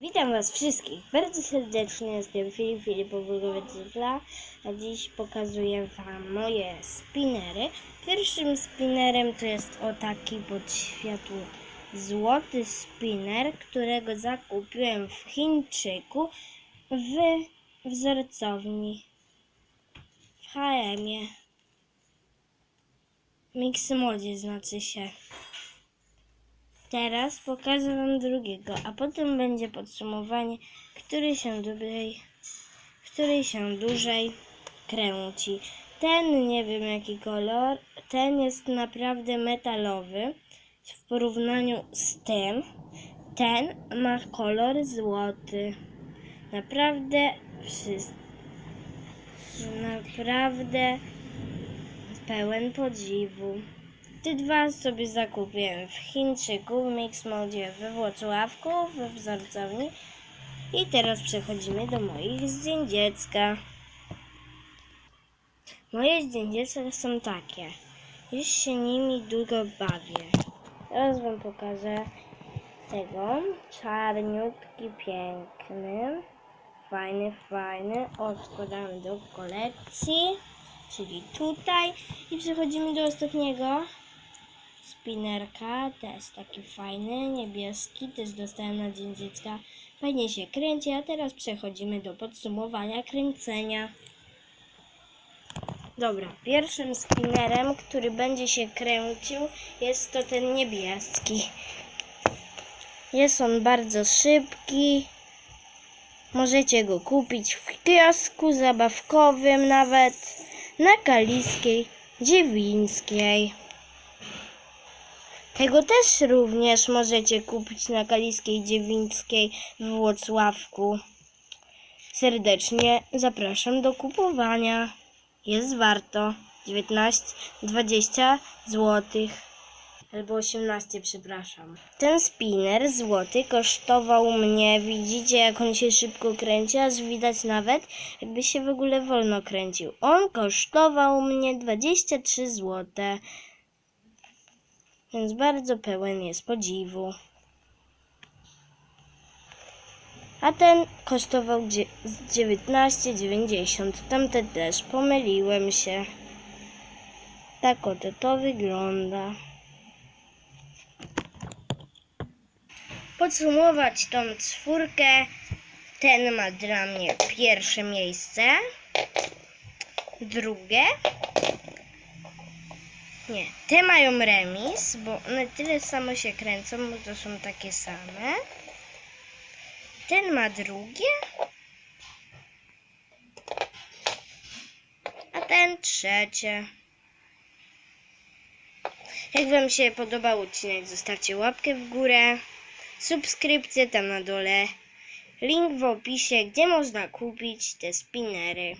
Witam Was wszystkich bardzo serdecznie, jestem Filip Filipowy-Cyfla, a dziś pokazuję Wam moje spinery. Pierwszym spinerem to jest o taki pod światło złoty spinner, którego zakupiłem w Chińczyku w wzorcowni w H&M-ie. Mixmodzie znaczy się. Teraz pokażę Wam drugiego, a potem będzie podsumowanie, który się dłużej, który się dłużej kręci. Ten nie wiem jaki kolor, ten jest naprawdę metalowy w porównaniu z tym. Ten ma kolor złoty. Naprawdę wszystko. Naprawdę pełen podziwu. Te dwa sobie zakupiłem w Chińczyku, w Mixmodzie we Włocławku, we wzorcowni. I teraz przechodzimy do moich zdjęć dziecka. Moje zdjęcia są takie. Już się nimi długo bawię. Teraz wam pokażę tego. Czarniutki, piękny. Fajny, fajny. Odkładamy do kolekcji. Czyli tutaj. I przechodzimy do ostatniego spinerka, też taki fajny, niebieski, też dostałem na Dzień Dziecka. Fajnie się kręci, a teraz przechodzimy do podsumowania kręcenia. Dobra, pierwszym spinnerem, który będzie się kręcił, jest to ten niebieski. Jest on bardzo szybki. Możecie go kupić w kiosku zabawkowym nawet na Kaliskiej Dziewińskiej. Tego też również możecie kupić na Kaliskiej Dziewińskiej w Włocławku. Serdecznie zapraszam do kupowania. Jest warto 19, 20 zł. Albo 18, przepraszam. Ten spinner złoty kosztował mnie, widzicie jak on się szybko kręci, aż widać nawet jakby się w ogóle wolno kręcił. On kosztował mnie 23 złote więc bardzo pełen jest podziwu. A ten kosztował dzie- 19,90. Tamten też pomyliłem się. Tak oto to wygląda. Podsumować tą czwórkę. Ten ma dla mnie pierwsze miejsce. Drugie. Nie, te mają remis, bo one tyle samo się kręcą, bo to są takie same. Ten ma drugie. A ten trzecie. Jak Wam się podobał odcinek, zostawcie łapkę w górę, subskrypcję tam na dole, link w opisie, gdzie można kupić te spinnery.